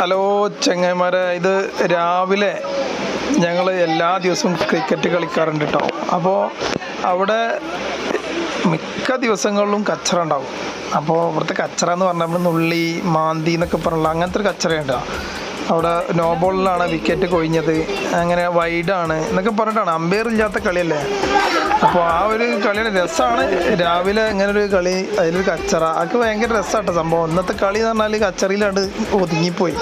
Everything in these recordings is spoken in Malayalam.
ഹലോ ചെങ്ങന്മാരെ ഇത് രാവിലെ ഞങ്ങൾ എല്ലാ ദിവസവും ക്രിക്കറ്റ് കളിക്കാറുണ്ട് കേട്ടോ അപ്പോൾ അവിടെ മിക്ക ദിവസങ്ങളിലും കച്ചറ ഉണ്ടാവും. അപ്പോൾ ഇവിടുത്തെ കച്ചറ എന്ന് പറഞ്ഞാൽ നുള്ളി മാന്തി എന്നൊക്കെ പറഞ്ഞുള്ള അങ്ങനത്തെ ഒരു കച്ചറയുണ്ട്. അവിടെ നോ ബോളിലാണ് വിക്കറ്റ് കൊഴിഞ്ഞത്. അങ്ങനെ വൈഡാണ് എന്നൊക്കെ പറഞ്ഞിട്ടാണ്. അമ്പയർ ഇല്ലാത്ത കളിയല്ലേ? അപ്പോൾ ആ ഒരു കളിയുടെ രസമാണ് രാവിലെ ഇങ്ങനെ ഒരു കളി അതിലൊരു കച്ചറ. അതൊക്കെ ഭയങ്കര രസമാട്ടോ സംഭവം. ഇന്നത്തെ കളി എന്ന് പറഞ്ഞാൽ കച്ചറയിലാണ്ട് ഒതുങ്ങിപ്പോയി.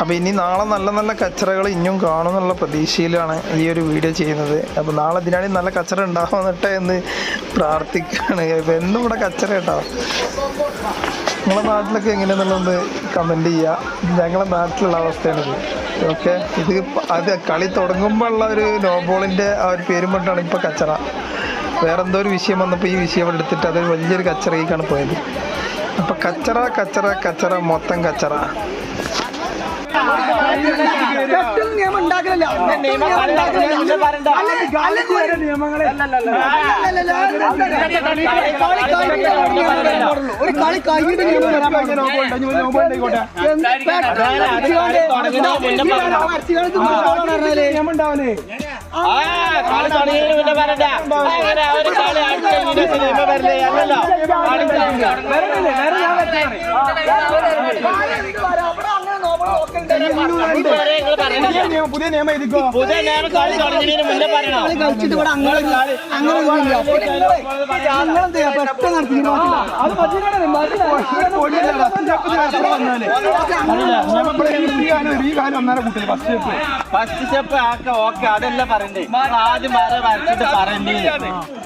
അപ്പോൾ ഇനി നാളെ നല്ല നല്ല കച്ചറകൾ ഇനിയും കാണും എന്നുള്ള പ്രതീക്ഷയിലാണ് ഈ ഒരു വീഡിയോ ചെയ്യുന്നത്. അപ്പോൾ നാളെ ഇതിനാണ് നല്ല കച്ചറ ഉണ്ടാവുന്നിട്ടെ എന്ന് പ്രാർത്ഥിക്കുകയാണ് ഇപ്പം എന്നും ഇവിടെ കച്ചറ കേട്ടോ നിങ്ങളെ നാട്ടിലൊക്കെ എങ്ങനെയാണെന്നുള്ളത് കമന്റ് ചെയ്യുക ഞങ്ങളെ നാട്ടിലുള്ള അവസ്ഥയാണിത്. ഓക്കെ ഇത് അത് കളി തുടങ്ങുമ്പോൾ ഉള്ള ഒരു നോബോളിന്റെ ആ ഒരു പേരും കൊണ്ടാണ് ഇപ്പോൾ കച്ചറ. വേറെന്തോ ഒരു വിഷയം വന്നപ്പോൾ ഈ വിഷയം എടുത്തിട്ട് അതൊരു വലിയൊരു കച്ചറയിലേക്കാണ് പോയത്. അപ്പോൾ കച്ചറ കച്ചറ കച്ചറ മൊത്തം കച്ചറ. നിയമങ്ങളെ. അല്ലല്ലല്ല. ഒരു കളി കഴിഞ്ഞിട്ട് നിയമം വരാൻ അങ്ങനെ അവർ പുതിയ നിയമം എഴുതിക്കോ പുതിയ നിയമം കളി തുടങ്ങിയതിന് മുന്നേ പറയണോ കളി കളിച്ചിട്ട് ഇവിടെ അങ്ങനെ അങ്ങനെ ഒരു ഇതില്ല. നിങ്ങളെന്ത് ചെയ്യാ? പെട്ടെന്ന് നടത്തി അത് ഫസ്റ്റ് സ്റ്റെപ്പ് ആക്ക ഓക്കെ അതല്ല പറയണ്ടേ ആദ്യം വര വരച്ചിട്ട് പറയണ്ടേ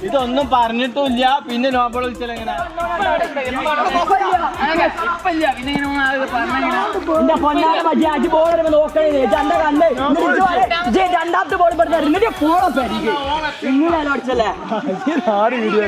ഇതൊന്നും പറഞ്ഞിട്ടില്ല പിന്നെ നോബൽ വിളിച്ചാൽ എങ്ങനെ ബോൾ നോക്കണേ. ചണ്ട കണ്ട് രണ്ടാമത്തെ ബോൾ പെടുന്ന ഇങ്ങനെ പോണം പരിക്ക്. ഇങ്ങനെ അടിച്ചല്ലേ ആറ് വീഡിയോ